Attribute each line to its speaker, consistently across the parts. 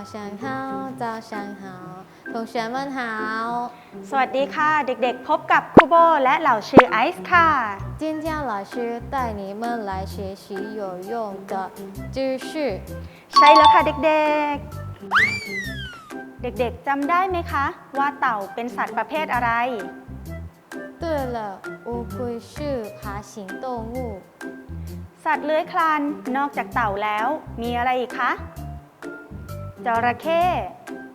Speaker 1: 上好，早上好，同学们好。
Speaker 2: สวัสดีค่ะ เด็กๆ พบกับครูโบและเหล่าชื่อไอซ์ค่ะ
Speaker 1: 今天老师带你们来学习有用的知识。
Speaker 2: ใช่แล้วค่ะเด็กๆ เด็กๆจำได้ไหมคะ ว่าเต่าเป็นสัตว์ประเภทอะไร
Speaker 1: 对了，乌龟是爬行动物。
Speaker 2: สัตว์เลื้อยคลานนอกจากเต่าแล้ว มีอะไรอีกคะ จระเข้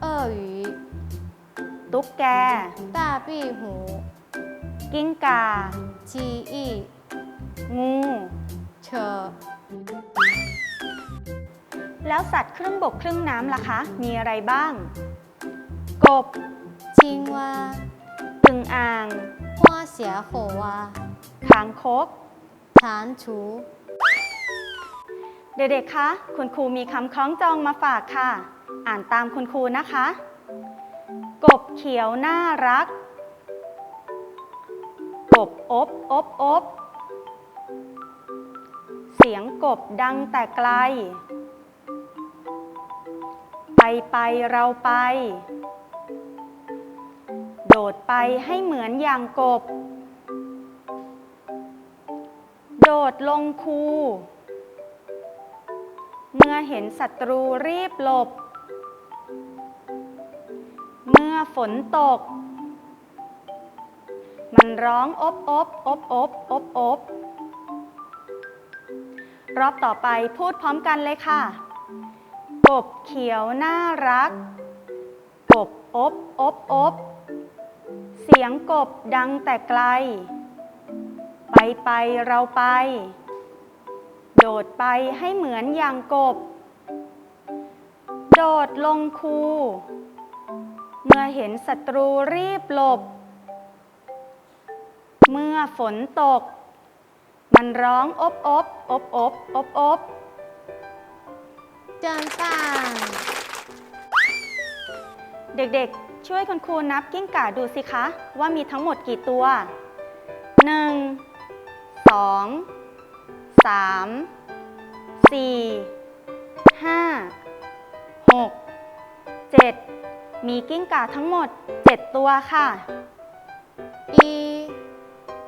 Speaker 1: 鳄鱼、
Speaker 2: ตุ๊กแก
Speaker 1: 大壁虎、
Speaker 2: กิ้งกา
Speaker 1: 蜥蜴、
Speaker 2: งู
Speaker 1: 蛇、
Speaker 2: แล้วสัตว์ครึ่งบกครึ่งน้ำล่ะคะ มีอะไรบ้าง กบ
Speaker 1: 青蛙、
Speaker 2: อึ่งอ่าง
Speaker 1: 花小火蛙、
Speaker 2: คางคก
Speaker 1: 蟾蜍。
Speaker 2: เด็กๆ คะ คุณครูมีคำคล้องจองมาฝากค่ะ อ่านตามคุณครูนะคะ กบเขียวน่ารัก กบอบอบอบเสียงกบดังแต่ไกล ไปไปเราไป โดดไปให้เหมือนอย่างกบ โดดลงคู เมื่อเห็นศัตรูรีบหลบ ฝนตก มันร้องอบอบอบอบอบอบรอบต่อไปพูดพร้อมกันเลยค่ะ กบเขียวน่ารัก กบอบอบอบเสียงกบดังแต่ไกล ไปไปเราไป โดดไปให้เหมือนอย่างกบ โดดลงคู เมื่อเห็นศัตรูรีบหลบ เมื่อฝนตก มันร้องอบอบอบอบอบอบ
Speaker 1: 真棒！
Speaker 2: เด็กๆ ช่วยคุณครูนับกิ้งก่าดูสิคะ ว่ามีทั้งหมดกี่ตัว 1 2 3 4 มีกิ้งก่าทั้งหมด 7 ตัวค่ะ
Speaker 1: 一、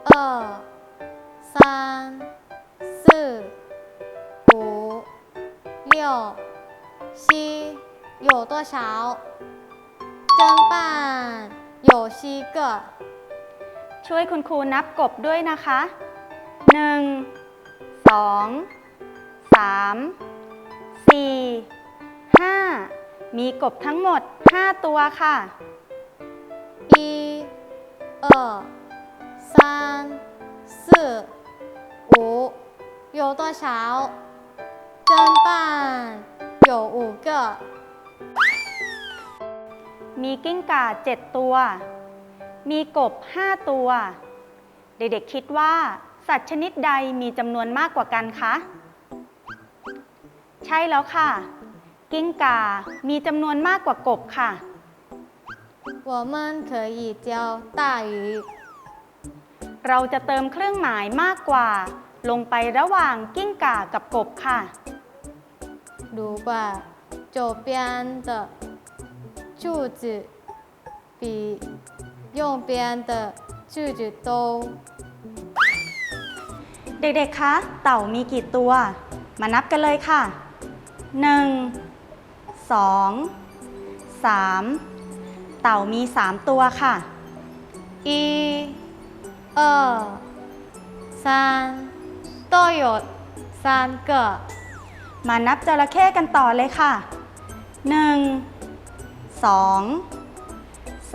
Speaker 1: 二、三、四、五、六、七，有多少？真棒！有七个。
Speaker 2: ช่วยคุณครูนับกบด้วยนะคะ 1 2 3 4 5 มีกบทั้งหมด 5 ตัวค่ะ
Speaker 1: 一、二、三、四、五，有多少？真棒！有五个。
Speaker 2: มีกิ้งก่า 7 ตัว มีกบ 5 ตัว เด็กๆคิดว่า สัตว์ชนิดใดมีจำนวนมากกว่ากันคะ ใช่แล้วค่ะ กิ้งก่ามีจำนวนมากกว่ากบค่ะ
Speaker 1: 我们可以教大鱼。
Speaker 2: เราจะเติมเครื่องหมายมากกว่า ลงไประหว่างกิ้งก่ากับกบค่ะ
Speaker 1: 如果左边的柱子比右边的柱子多，
Speaker 2: เด็กๆ คะ เต่ามีกี่ตัว มานับกันเลยค่ะ 1 2 3 เต่ามี 3 ตัวค่ะ
Speaker 1: อีเออซานโตโยตซานเกะ
Speaker 2: มานับจระเข้กันต่อเลยค่ะ 1 2 3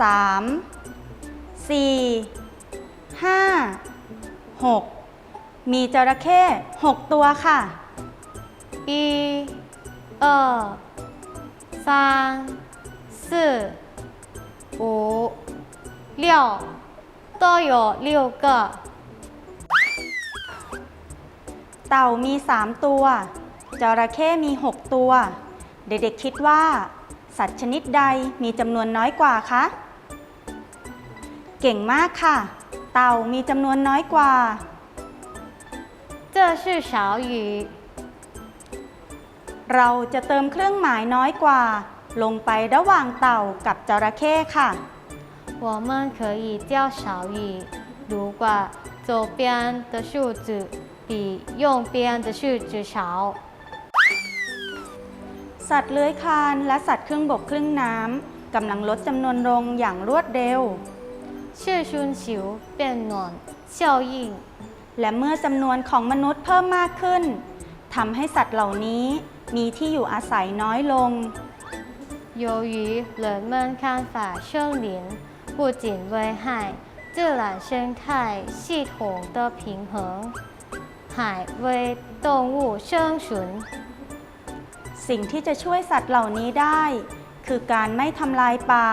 Speaker 2: 4 5 6 มีจระเข้6ตัวค่ะ
Speaker 1: อีเออ 三、四、五、六，都有六个。
Speaker 2: เต่ามี 3 ตัว จระเข้มี 6 ตัว เด็กๆคิดว่า สัตว์ชนิดใดมีจำนวนน้อยกว่าคะ เก่งมากค่ะ เต่ามีจำนวนน้อยกว่า
Speaker 1: 这是小鱼，
Speaker 2: เราจะเติมเครื่องหมายน้อยกว่า ลงไประหว่างเต่ากับจระเข้ค่ะ
Speaker 1: 我们可以钓小鱼，如果左边的树枝比右边的树枝少。
Speaker 2: สัตว์เลื้อยคลานและสัตว์ครึ่งบกครึ่งน้ำกำลังลดจำนวนลงอย่างรวดเร็ว
Speaker 1: 赤春球变暖效应，
Speaker 2: และเมื่อจำนวนของมนุษย์เพิ่มมากขึ้นทำให้สัตว์เหล่านี้ มีที่อยู่อาศัยน้อยลง
Speaker 1: 由于人们看法生灵不仅危害自然生态系统的平衡，还为动物生存。
Speaker 2: สิ่งที่จะช่วยสัตว์เหล่านี้ได้ คือการไม่ทำลายป่า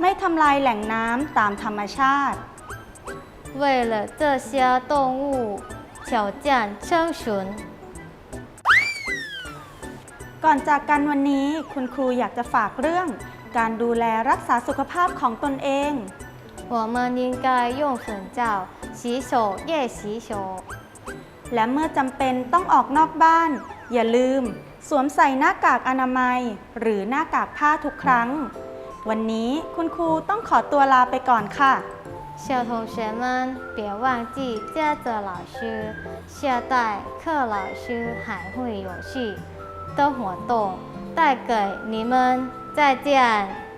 Speaker 2: ไม่ทำลายแหล่งน้ำตามธรรมชาติ
Speaker 1: 为了这些动物挑战生存，
Speaker 2: ก่อนจากกันวันนี้คุณครูอยากจะฝากเรื่อง การดูแลรักษาสุขภาพของตนเอง
Speaker 1: 我们应该用手罩洗手液洗手。
Speaker 2: และเมื่อจำเป็นต้องออกนอกบ้าน อย่าลืม สวมใส่หน้ากากอนามัย หรือหน้ากากผ้าทุกครั้ง วันนี้คุณครูต้องขอตัวลาไปก่อนค่ะ
Speaker 1: 小同学们，别忘记接着老师，下代课老师还会有序。的活动带给你们。再见。